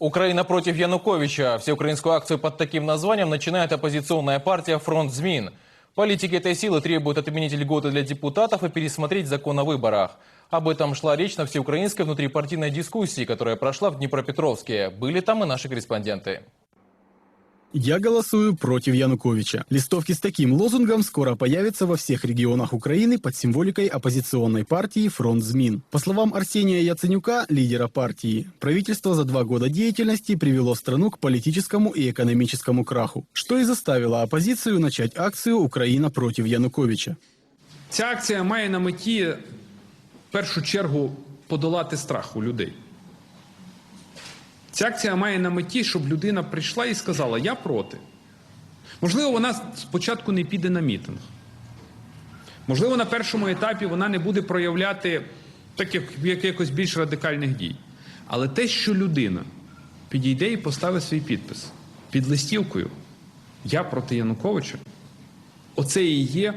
Украина против Януковича. Всеукраинскую акцию под таким названием начинает оппозиционная партия «Фронт ЗМИН». Политики этой силы требуют отменить льготы для депутатов и пересмотреть закон о выборах. Об этом шла речь на всеукраинской внутрипартийной дискуссии, которая прошла в Днепропетровске. Были там и наши корреспонденты. Я голосую против Януковича. Листовки с таким лозунгом скоро появятся во всех регионах Украины под символикой оппозиционной партии «Фронт ЗМИН». По словам Арсения Яценюка, лидера партии, правительство за два года деятельности привело страну к политическому и экономическому краху, что и заставило оппозицию начать акцию «Украина против Януковича». Ця акція має на меті в першу чергу подолати страх у людей. Ця акція має на меті, щоб людина прийшла і сказала: Я проти. Можливо, вона спочатку не піде на мітинг. Можливо, на першому етапі вона не буде проявляти так як, як якось більш радикальних дій. Але те, що людина підійде і поставить свій підпис під листівкою Я проти Януковича, Оце і є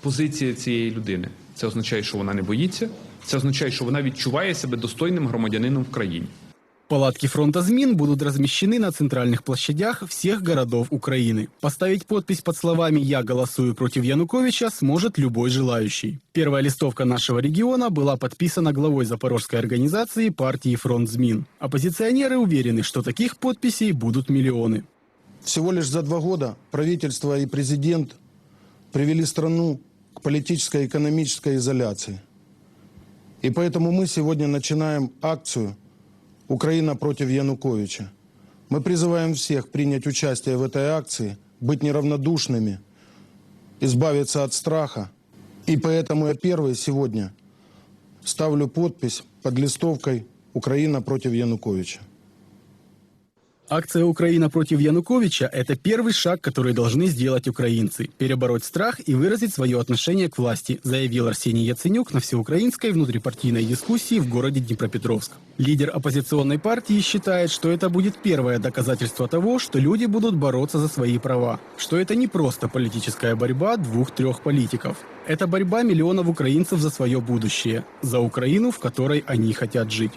позиція цієї людини. Це означає, що вона не боїться. Це означає, що вона відчуває себе достойним громадянином в країні. Палатки фронта ЗМИН будут размещены на центральных площадях всех городов Украины. Поставить подпись под словами «Я голосую против Януковича» сможет любой желающий. Первая листовка нашего региона была подписана главой запорожской организации партии «Фронт ЗМИН». Оппозиционеры уверены, что таких подписей будут миллионы. Всего лишь за два года правительство и президент привели страну к политической и экономической изоляции. И поэтому мы сегодня начинаем акцию «Украина против Януковича». Мы призываем всех принять участие в этой акции, быть неравнодушными, избавиться от страха. И поэтому я первый сегодня ставлю подпись под листовкой «Украина против Януковича». Акция «Украина против Януковича» – это первый шаг, который должны сделать украинцы – перебороть страх и выразить свое отношение к власти, заявил Арсений Яценюк на всеукраинской внутрипартийной дискуссии в городе Днепропетровск. Лидер оппозиционной партии считает, что это будет первое доказательство того, что люди будут бороться за свои права, что это не просто политическая борьба двух-трех политиков. Это борьба миллионов украинцев за свое будущее, за Украину, в которой они хотят жить.